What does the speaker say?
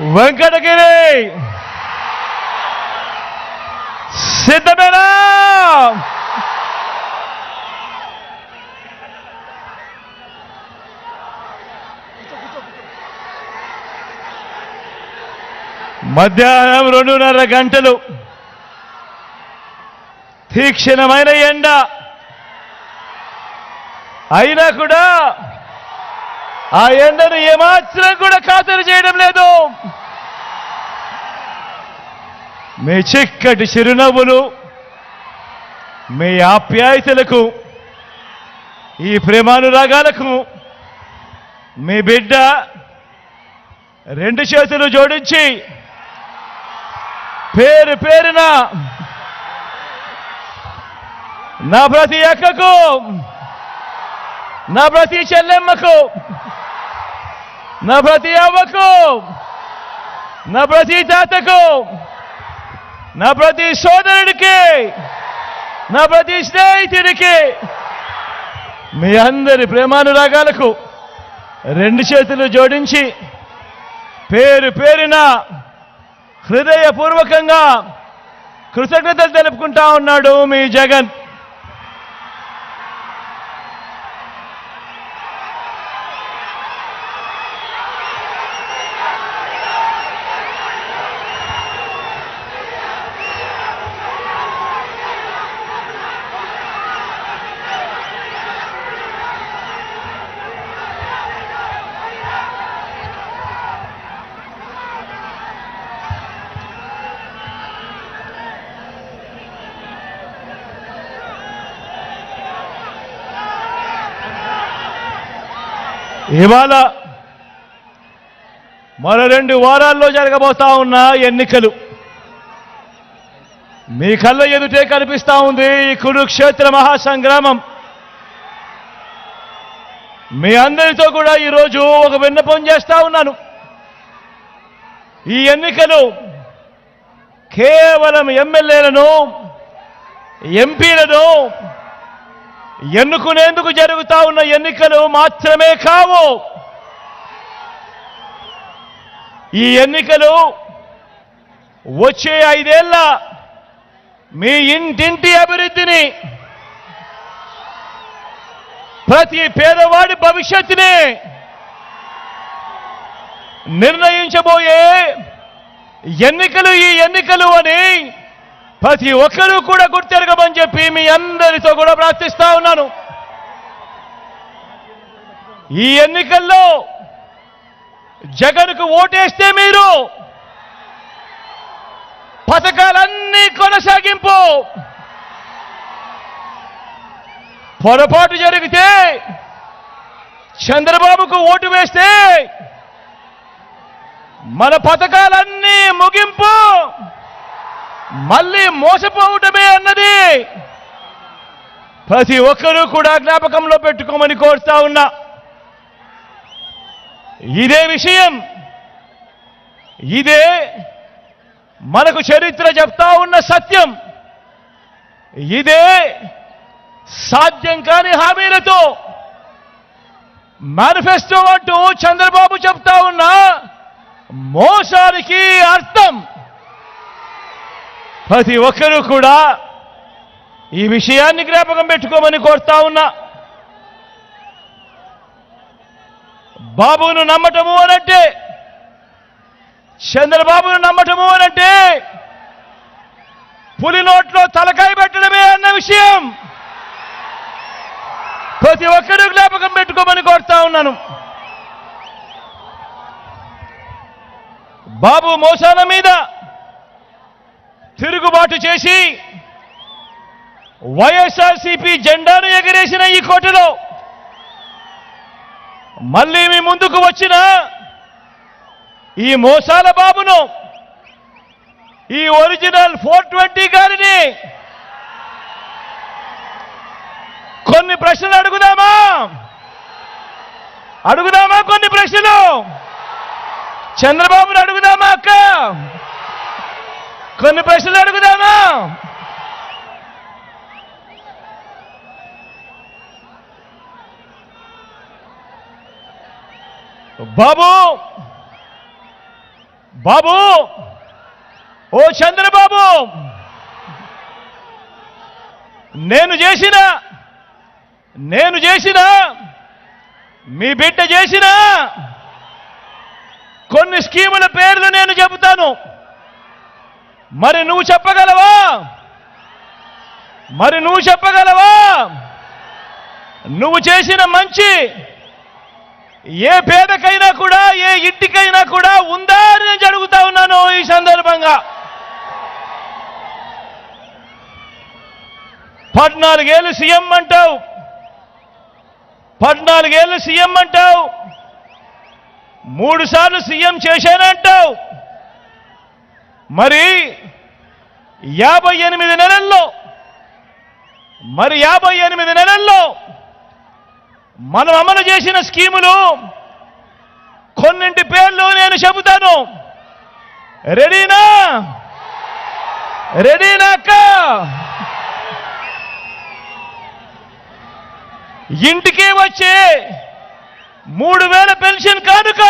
వెంకటగిరి! సిద్ధమేనా? మధ్యాహ్నం రెండున్నర గంటలు. తీక్షణమైన ఎండ. అయినా కూడా ఆ ఎండను ఏమాత్రం కూడా ఖాతరు చేయడం లేదు. మీ చిక్కటి చిరునవ్వులు మీ ఆప్యాయతలకు ఈ ప్రేమానురాగాలకు మీ బిడ్డ రెండు చేతులు జోడించి పేరు పేరున నా ప్రతి అక్కకు నా ప్రతి చెల్లెమ్మకు నా ప్రతి అవ్వకు నా ప్రతి తాతకు నా ప్రతి సోదరుడికి నా ప్రతి స్నేహితుడికి మీ అందరి ప్రేమానురాగాలకు రెండు చేతులు జోడించి పేరు పేరిన హృదయపూర్వకంగా కృతజ్ఞతలు తెలుపుకుంటా ఉన్నాడు మీ జగన్. ఇవాళ మరో రెండు వారాల్లో జరగబోతా ఉన్న ఎన్నికలు. మీ కళ్ళ ఎదుటే కనిపిస్తా ఉంది ఈ కురుక్షేత్ర మహాసంగ్రామం. మీ అందరితో కూడా ఈరోజు ఒక విన్నపం చేస్తా ఉన్నాను. ఈ ఎన్నికలు కేవలం ఎమ్మెల్యేలను ఎంపీలను ఎన్నుకునేందుకు జరుగుతా ఉన్న ఎన్నికలు మాత్రమే కావు. ఈ ఎన్నికలు వచ్చే ఐదేళ్ళ మీ ఇంటింటి అభివృద్ధిని ప్రతి పేదవాడి భవిష్యత్తుని నిర్ణయించబోయే ఎన్నికలు ఈ ఎన్నికలు అని ప్రతి ఒక్కరూ కూడా గుర్తెరగమని చెప్పి మీ అందరితో కూడా ప్రార్థిస్తా ఉన్నాను. ఈ ఎన్నికల్లో జగన్కు ఓటేస్తే మీరు పథకాలన్నీ కొనసాగింపు. పొరపాటు జరిగితే చంద్రబాబుకు ఓటు వేస్తే మన పథకాలన్నీ ముగింపు. మళ్ళీ మోసపోవటమే అన్నది. ప్రతి ఒక్కరూ కూడా జ్ఞాపకంలో పెట్టుకోమని కోరుతా ఉన్నా. ఇదే విషయం. ఇదే మనకు చరిత్ర చెప్తా ఉన్న సత్యం. ఇదే సాధ్యం కాని హామీలతో మేనిఫెస్టో అంటూ చంద్రబాబు చెప్తా ఉన్న మోసానికి అర్థం. ప్రతి ఒక్కరూ కూడా ఈ విషయాన్ని జ్ఞాపకం పెట్టుకోమని కోరుతా ఉన్నా. బాబును నమ్మటము అనంటే చంద్రబాబును నమ్మటము అనంటే పులి నోట్లో తలకాయ పెట్టడమే అన్న విషయం ప్రతి ఒక్కరూ జ్ఞాపకం పెట్టుకోమని కోరుతా ఉన్నాను. బాబు మోసాల మీద ఏర్పాటు చేసి వైఎస్ఆర్సీపీ జెండాను ఎగరేసిన ఈ కోటలో మళ్ళీ మీ ముందుకు వచ్చిన ఈ మోసాల బాబును ఈ ఒరిజినల్ ఫోర్ ట్వంటీ గారిని కొన్ని ప్రశ్నలు అడుగుదామా? అడుగుదామా కొన్ని ప్రశ్నలు? చంద్రబాబును అడుగుదామా అక్క? కొన్ని ప్రశ్నలు అడుగుదామా? బాబు! బాబు! ఓ చంద్రబాబు నేను చేసిన నేను చేసిన మీ బిడ్డ చేసిన కొన్ని స్కీముల పేర్లు నేను చెబుతాను. మరి నువ్వు చెప్పగలవా? మరి నువ్వు చెప్పగలవా? నువ్వు చేసిన మంచి ఏ పేదకైనా కూడా ఏ ఇంటికైనా కూడా ఉందా అని నేను అడుగుతా ఉన్నాను ఈ సందర్భంగా. పద్నాలుగేళ్ళు సీఎం అంటావు. పద్నాలుగేళ్ళు సీఎం అంటావు. మూడు సార్లు సీఎం చేశానంటావు. మరి యాభై ఎనిమిది నెలల్లో మరి యాభై ఎనిమిది నెలల్లో మనం అమలు చేసిన స్కీములు కొన్నింటి పేర్లు నేను చెబుతాను. రెడీనా? రెడీనా అక్క? ఇంటికి వచ్చే మూడు వేల పెన్షన్ కానుక.